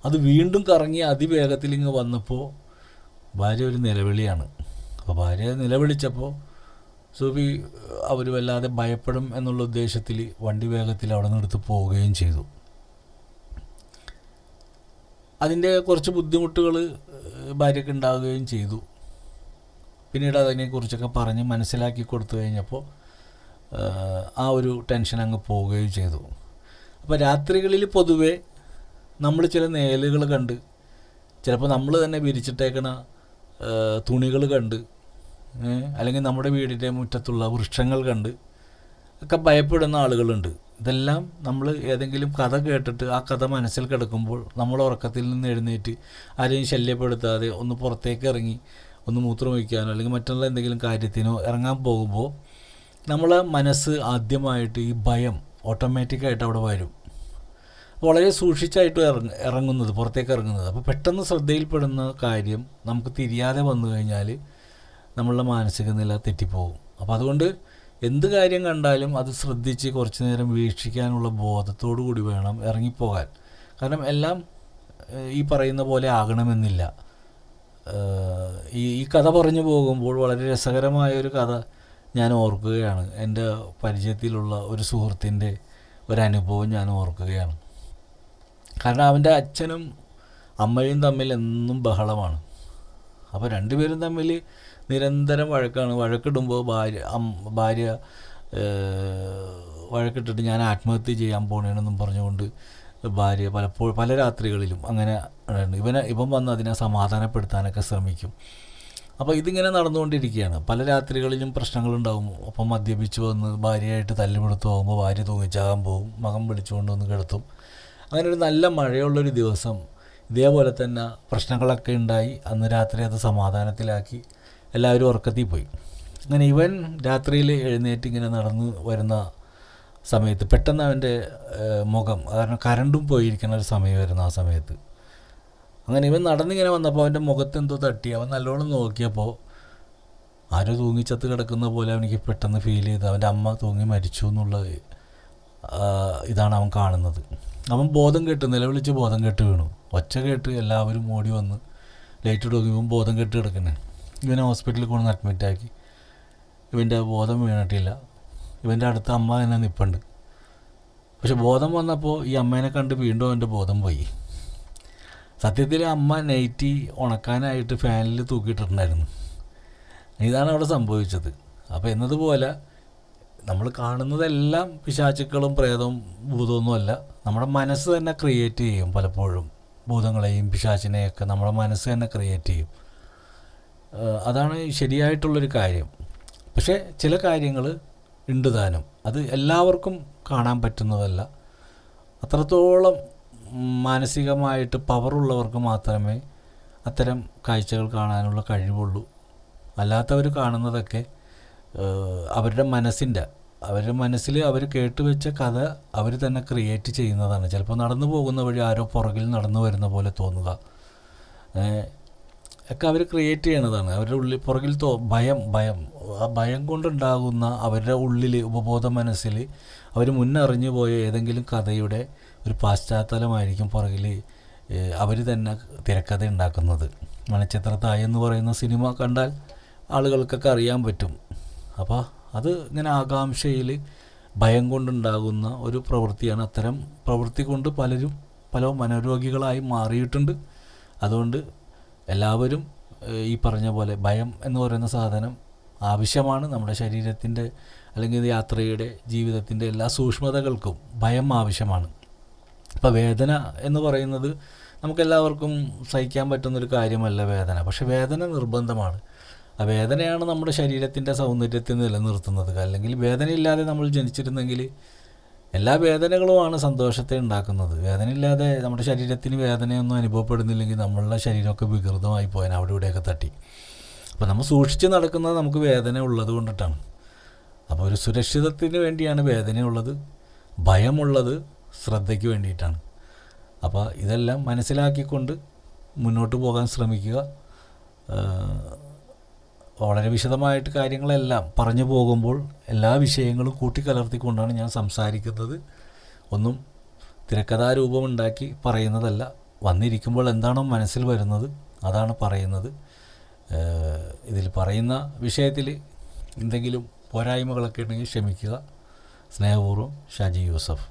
അത് വീണ്ടും കറങ്ങി അതിവേഗത്തിൽ ഇങ്ങ് വന്നപ്പോൾ ഭാര്യ ഒരു നിലവിളിയാണ്. അപ്പോൾ ഭാര്യ നിലവിളിച്ചപ്പോൾ സൂഫി അവർ വല്ലാതെ ഭയപ്പെടും എന്നുള്ള ഉദ്ദേശത്തിൽ വണ്ടി വേഗത്തിൽ അവിടെ നിന്ന് എടുത്ത് പോവുകയും ചെയ്തു. അതിന്റെ കുറച്ച് ബുദ്ധിമുട്ടുകൾ ഭാര്യയ്ക്ക് ഉണ്ടാവുകയും ചെയ്തു. പിന്നീട് അതിനെക്കുറിച്ചൊക്കെ പറഞ്ഞ് മനസ്സിലാക്കി കൊടുത്തു കഴിഞ്ഞപ്പോൾ ആ ഒരു ടെൻഷൻ അങ്ങ് പോവുകയും ചെയ്തു. അപ്പോൾ രാത്രികളിൽ പൊതുവെ നമ്മൾ ചില നേലുകൾ കണ്ട് ചിലപ്പോൾ നമ്മൾ തന്നെ വിരിച്ചിട്ടേക്കണ തുണികൾ കണ്ട് അല്ലെങ്കിൽ നമ്മുടെ വീടിന്റെ മുറ്റത്തുള്ള വൃക്ഷങ്ങൾ കണ്ട് ഒക്കെ ഭയപ്പെടുന്ന ആളുകളുണ്ട്. ഇതെല്ലാം നമ്മൾ ഏതെങ്കിലും കഥ കേട്ടിട്ട് ആ കഥ മനസ്സിൽ കിടക്കുമ്പോൾ നമ്മൾ ഉറക്കത്തിൽ നിന്ന് എഴുന്നേറ്റ് ആരെയും ശല്യപ്പെടുത്താതെ ഒന്ന് പുറത്തേക്ക് ഇറങ്ങി ഒന്ന് മൂത്രമൊഴിക്കാനോ അല്ലെങ്കിൽ മറ്റുള്ള എന്തെങ്കിലും കാര്യത്തിനോ ഇറങ്ങാൻ പോകുമ്പോൾ നമ്മളെ മനസ്സ് ആദ്യമായിട്ട് ഈ ഭയം ഓട്ടോമാറ്റിക്കായിട്ട് അവിടെ വരും. വളരെ സൂക്ഷിച്ചായിട്ട് ഇറങ്ങ ഇറങ്ങുന്നത് പുറത്തേക്ക് ഇറങ്ങുന്നത്. അപ്പോൾ പെട്ടെന്ന് ശ്രദ്ധയിൽപ്പെടുന്ന കാര്യം നമുക്ക് തിരിയാതെ വന്നു കഴിഞ്ഞാൽ നമ്മളുടെ മാനസിക നില തെറ്റിപ്പോകും. അപ്പോൾ അതുകൊണ്ട് എന്ത് കാര്യം കണ്ടാലും അത് ശ്രദ്ധിച്ച് കുറച്ച് നേരം വീക്ഷിക്കാനുള്ള ബോധത്തോടു കൂടി വേണം ഇറങ്ങിപ്പോകാൻ. കാരണം എല്ലാം ഈ പറയുന്ന പോലെ ആകണമെന്നില്ല. ഈ ഈ കഥ പറഞ്ഞു പോകുമ്പോൾ വളരെ രസകരമായ ഒരു കഥ ഞാൻ ഓർക്കുകയാണ്. എന്റെ പരിചയത്തിലുള്ള ഒരു സുഹൃത്തിന്റെ ഒരനുഭവം ഞാൻ ഓർക്കുകയാണ്. കാരണം അവന്റെ അച്ഛനും അമ്മയും തമ്മിൽ എന്നും ബഹളമാണ്. അപ്പോൾ രണ്ടുപേരും തമ്മിൽ നിരന്തരം വഴക്കാണ്. വഴക്കിടുമ്പോൾ ഭാര്യ ഭാര്യ വഴക്കിട്ടിട്ട് ഞാൻ ആത്മഹത്യ ചെയ്യാൻ പോണേണെന്നും പറഞ്ഞുകൊണ്ട് ഭാര്യ പലപ്പോഴും പല രാത്രികളിലും അങ്ങനെ. ഇവനെ ഇവൻ വന്ന് അതിനെ സമാധാനപ്പെടുത്താനൊക്കെ ശ്രമിക്കും. അപ്പോൾ ഇതിങ്ങനെ നടന്നുകൊണ്ടിരിക്കുകയാണ്. പല രാത്രികളിലും പ്രശ്നങ്ങളുണ്ടാവും. ഒപ്പം മദ്യപിച്ച് വന്ന് ഭാര്യയായിട്ട് തല്ലുപിടുത്തു പോകുമ്പോൾ ഭാര്യ തൂങ്ങിച്ചാകാൻ പോകും. മകൻ വിളിച്ചുകൊണ്ട് വന്ന് കിടത്തും. അങ്ങനെ ഒരു നല്ല മഴയുള്ളൊരു ദിവസം ഇതേപോലെ തന്നെ പ്രശ്നങ്ങളൊക്കെ ഉണ്ടായി. അന്ന് രാത്രി അത് സമാധാനത്തിലാക്കി. എല്ലാവരും ഉറക്കത്തിൽ പോയി. അങ്ങനെ ഇവൻ രാത്രിയിൽ എഴുന്നേറ്റ് ഇങ്ങനെ നടന്ന് വരുന്ന സമയത്ത് പെട്ടെന്ന് അവന്റെ മുഖം കാരണം കരണ്ടും പോയിരിക്കുന്ന ഒരു സമയമായിരുന്നു ആ സമയത്ത്. അങ്ങനെ ഇവൻ നടന്നിങ്ങനെ വന്നപ്പോൾ അവന്റെ മുഖത്ത് എന്തോ തട്ടി. അവൻ നല്ലോണം നോക്കിയപ്പോൾ ആരോ തൂങ്ങിച്ചത്ത് കിടക്കുന്ന പോലെ അവനിക്ക് പെട്ടെന്ന് ഫീൽ ചെയ്ത്. അവന്റെ അമ്മ തൂങ്ങി മരിച്ചു എന്നുള്ളത് ഇതാണ് അവൻ കാണുന്നത്. അവൻ ബോധം കെട്ട് നിലവിളിച്ച് ബോധം കെട്ട് വീണു. ഒച്ച കേട്ട് എല്ലാവരും ഓടി വന്ന് ലൈറ്റ് ഇട്ട് നോക്കി ഇവൻ ബോധം കെട്ട് കിടക്കണേ ഇവനെ ഹോസ്പിറ്റലിൽ കൊണ്ടുവന്ന് അഡ്മിറ്റാക്കി ഇവന്റെ ബോധം വീണിട്ടില്ല. ഇവന്റെ അടുത്ത അമ്മ തന്നെ നിൽപ്പുണ്ട് പക്ഷെ ബോധം വന്നപ്പോൾ ഈ അമ്മേനെ കണ്ട് വീണ്ടും അവന്റെ ബോധം പോയി. സത്യത്തിൽ അമ്മ നൈറ്റി ഉണക്കാനായിട്ട് ഫാനിൽ തൂക്കിയിട്ടുണ്ടായിരുന്നു ഇതാണ് അവിടെ സംഭവിച്ചത്. അപ്പോൾ എന്നതുപോലെ നമ്മൾ കാണുന്നതെല്ലാം പിശാചുക്കളും പ്രേതവും ഭൂതമൊന്നുമല്ല നമ്മുടെ മനസ്സ് തന്നെ ക്രിയേറ്റ് ചെയ്യും പലപ്പോഴും. ഭൂതങ്ങളെയും പിശാചിനെയൊക്കെ നമ്മുടെ മനസ്സ് തന്നെ ക്രിയേറ്റ് ചെയ്യും. അതാണ് ശരിയായിട്ടുള്ളൊരു കാര്യം. പക്ഷേ ചില കാര്യങ്ങൾ ഉണ്ട് താനും. അത് എല്ലാവർക്കും കാണാൻ പറ്റുന്നതല്ല. അത്രത്തോളം മാനസികമായിട്ട് പവറുള്ളവർക്ക് മാത്രമേ അത്തരം കാഴ്ചകൾ കാണാനുള്ള കഴിവുള്ളൂ. അല്ലാത്തവർ കാണുന്നതൊക്കെ അവരുടെ മനസ്സിന്റെ അവരുടെ മനസ്സിൽ അവർ കേട്ടുവെച്ച കഥ അവർ തന്നെ ക്രിയേറ്റ് ചെയ്യുന്നതാണ്. ചിലപ്പോൾ നടന്നു പോകുന്ന വഴി ആരോ പുറകിൽ നടന്നു വരുന്ന പോലെ തോന്നുക. ഒക്കെ അവർ ക്രിയേറ്റ് ചെയ്യണതാണ് അവരുടെ ഉള്ളിൽ പുറകിൽ തോ ഭയം ഭയം ആ ഭയം കൊണ്ടുണ്ടാകുന്ന അവരുടെ ഉള്ളിൽ ഉപബോധ മനസ്സിൽ അവർ മുന്നറിഞ്ഞു പോയ ഏതെങ്കിലും കഥയുടെ ഒരു പാശ്ചാത്തലമായിരിക്കും പുറകിൽ അവർ തന്നെ തിരക്കഥ ഉണ്ടാക്കുന്നത്. മണിച്ചിത്രത്തായി എന്ന് പറയുന്ന സിനിമ കണ്ടാൽ ആളുകൾക്കൊക്കെ അറിയാൻ പറ്റും. അപ്പോൾ അത് ഇങ്ങനെ ആകാംക്ഷയിൽ ഭയം കൊണ്ടുണ്ടാകുന്ന ഒരു പ്രവൃത്തിയാണ്. അത്തരം പ്രവൃത്തി കൊണ്ട് പലരും പല മനോരോഗികളായി മാറിയിട്ടുണ്ട്. അതുകൊണ്ട് എല്ലാവരും ഈ പറഞ്ഞ പോലെ ഭയം എന്ന് പറയുന്ന സാധനം ആവശ്യമാണ്. നമ്മുടെ ശരീരത്തിന്റെ അല്ലെങ്കിൽ യാത്രയുടെ ജീവിതത്തിന്റെ എല്ലാ സൂക്ഷ്മതകൾക്കും ഭയം ആവശ്യമാണ്. അപ്പോൾ വേദന എന്ന് പറയുന്നത് നമുക്കെല്ലാവർക്കും സഹിക്കാൻ പറ്റുന്നൊരു കാര്യമല്ല വേദന. പക്ഷേ വേദന നിർബന്ധമാണ്. ആ വേദനയാണ് നമ്മുടെ ശരീരത്തിന്റെ സൗന്ദര്യത്തെ നിലനിർത്തുന്നത്. അല്ലെങ്കിൽ വേദനയില്ലാതെ നമ്മൾ ജനിച്ചിരുന്നെങ്കിൽ എല്ലാ വേദനകളുമാണ് സന്തോഷത്തെ ഉണ്ടാക്കുന്നത്. വേദനയില്ലാതെ നമ്മുടെ ശരീരത്തിന് വേദനയൊന്നും അനുഭവപ്പെടുന്നില്ലെങ്കിൽ നമ്മളുടെ ശരീരമൊക്കെ വികൃതമായി പോയാൽ അവിടെ ഇവിടെയൊക്കെ തട്ടി. അപ്പോൾ നമ്മൾ സൂക്ഷിച്ച് നടക്കുന്നത് നമുക്ക് വേദന ഉള്ളത് കൊണ്ടിട്ടാണ്. അപ്പോൾ ഒരു സുരക്ഷിതത്തിന് വേണ്ടിയാണ് വേദനയുള്ളത്. ഭയമുള്ളത്. ശ്രദ്ധയ്ക്ക് വേണ്ടിയിട്ടാണ്. അപ്പോൾ ഇതെല്ലാം മനസ്സിലാക്കിക്കൊണ്ട് മുന്നോട്ട് പോകാൻ ശ്രമിക്കുക. വളരെ വിശദമായിട്ട് കാര്യങ്ങളെല്ലാം പറഞ്ഞു പോകുമ്പോൾ എല്ലാ വിഷയങ്ങളും കൂട്ടിക്കലർത്തിക്കൊണ്ടാണ് ഞാൻ സംസാരിക്കുന്നത്. ഒന്നും തിരക്കഥാരൂപമുണ്ടാക്കി പറയുന്നതല്ല. വന്നിരിക്കുമ്പോൾ എന്താണോ മനസ്സിൽ വരുന്നത് അതാണ് പറയുന്നത്. ഇതിൽ പറയുന്ന വിഷയത്തിൽ എന്തെങ്കിലും പോരായ്മകളൊക്കെ ഉണ്ടെങ്കിൽ ക്ഷമിക്കുക. സ്നേഹപൂർവം ഷാജി യൂസഫ്.